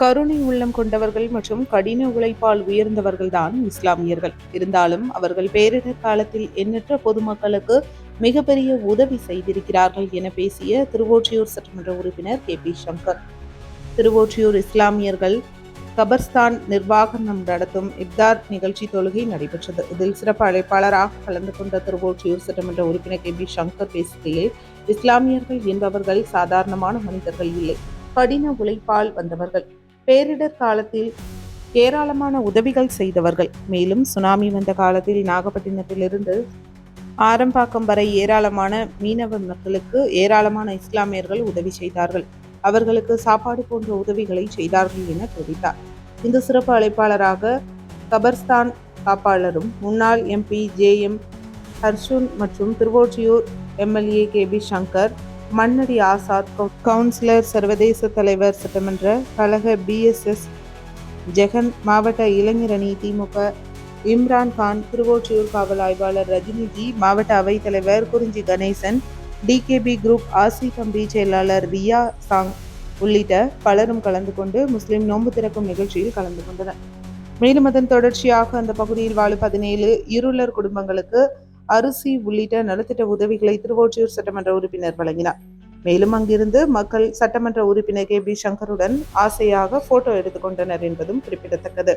கருணை உள்ளம் கொண்டவர்கள் மற்றும் கடின உழைப்பால் உயர்ந்தவர்கள்தான் இஸ்லாமியர்கள். இருந்தாலும் அவர்கள் பேரிடர் காலத்தில் எண்ணற்ற பொதுமக்களுக்கு மிகப்பெரிய உதவி செய்திருக்கிறார்கள் என பேசிய திருவொற்றியூர் சட்டமன்ற உறுப்பினர் கே பி சங்கர். திருவொற்றியூர் இஸ்லாமியர்கள் கபர்ஸ்தான் நிர்வாகம் நடத்தும் இப்தார் நிகழ்ச்சி தொழுகை நடைபெற்றது. இதில் சிறப்பு அழைப்பாளராக கலந்து கொண்ட திருவொற்றியூர் சட்டமன்ற உறுப்பினர் கே பி சங்கர் பேசுகையில் இஸ்லாமியர்கள் என்பவர்கள் சாதாரணமான மனிதர்கள் இல்லை. கடின உழைப்பால் வந்தவர்கள். பேரிடர் காலத்தில் ஏராளமான உதவிகள் செய்தவர்கள். மேலும் சுனாமி வந்த காலத்தில் நாகப்பட்டினத்திலிருந்து ஆரம்பாக்கம் வரை ஏராளமான மீனவ மக்களுக்கு ஏராளமான இஸ்லாமியர்கள் உதவி செய்தார்கள். அவர்களுக்கு சாப்பாடு போன்ற உதவிகளை செய்தார்கள் என தெரிவித்தார். இந்த சிறப்பு அழைப்பாளராக கபர்ஸ்தான் காப்பாளரும் முன்னாள் எம்பி ஜே எம் ஹர்ஷுன் மற்றும் Thiruvottiyur MLA K P Shankar Mannadi Azad councillor சர்வதேச தலைவர் சட்டமன்ற கழக பிஎஸ்எஸ் ஜெகன் மாவட்ட இளைஞரணி திமுக இம்ரான் கான் திருவொற்றியூர் காவல் ஆய்வாளர் ரஜினிஜி மாவட்ட அவைத்தலைவர் குறிஞ்சி கணேசன் டிகேபி குரூப் ஆசி கம்பி செயலாளர் ரியா சாங் உள்ளிட்ட பலரும் கலந்து கொண்டு முஸ்லிம் நோன்பு திறக்கும் நிகழ்ச்சியில் கலந்து கொண்டனர். மேலும் அதன் தொடர்ச்சியாக அந்த பகுதியில் வாழும் பதினேழு இருளர் குடும்பங்களுக்கு அரிசி உள்ளிட்ட நலத்திட்ட உதவிகளை திருவொற்றியூர் சட்டமன்ற உறுப்பினர் வழங்கினார். மேலும் அங்கிருந்து மக்கள் சட்டமன்ற உறுப்பினர் கே பி சங்கருடன் ஆசையாக போட்டோ எடுத்துக்கொண்டனர் என்பதும் குறிப்பிடத்தக்கது.